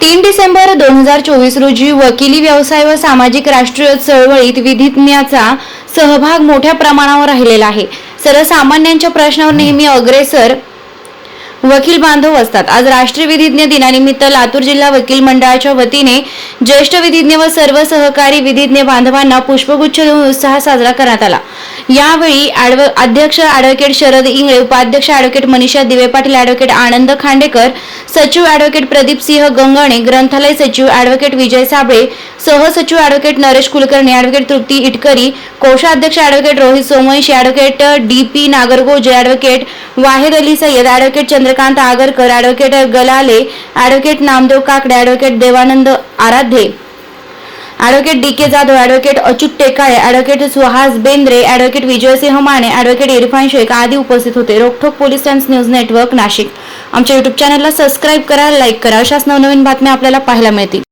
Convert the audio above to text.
तीन डिसेंबर दोन हजार चोवीस रोजी वकिली व्यवसाय व सामाजिक राष्ट्रीय चळवळीत विधिज्ञाचा सहभाग मोठ्या प्रमाणावर राहिलेला आहे. सर्वसामान्यांच्या प्रश्नावर नेहमी अग्रेसर वकील बांधव असतात. आज राष्ट्रीय विधिज्ञ दिनानिमित्त लातूर जिल्हा वकील मंडळाच्या वतीने ज्येष्ठ विधिज्ञ व सर्व सहकारी विधिज्ञ बांधवांना पुष्पगुच्छ देऊन उत्साह साजरा करण्यात आला. यावेळी अध्यक्ष ॲडव्होकेट शरद इंगळे उपाध्यक्ष ॲडव्होकेट मनीषा दिवे पाटील ॲडव्होकेट आनंद खांडेकर सचिव ॲडव्होकेट प्रदीप सिंह गंगणे ग्रंथालय सचिव ॲडव्होकेट विजय साबळे सहसचिव ॲडव्होकेट नरेश कुलकर्णी ॲडव्होकेट तृप्ती इटकरी कोषाध्यक्ष advocate Rohit Somvanshi advocate D P Nagargoje advocate Wahed Ali Sayyed advocate Chandrakant Agarkar advocate Galale advocate Namdev Kakade advocate Devanand Aradhye advocate D K Jadhav advocate Achyut Tekale advocate Suhas Bendre advocate Vijaysinh Mane advocate Irfan Shaikh आदी उपस्थित होते. रोखोक police times news network Nashik. आमच्या YouTube चॅनलला subscribe करा like करा. अशाच नवनवीन बातम्या आपल्याला पाहायला मिळतील.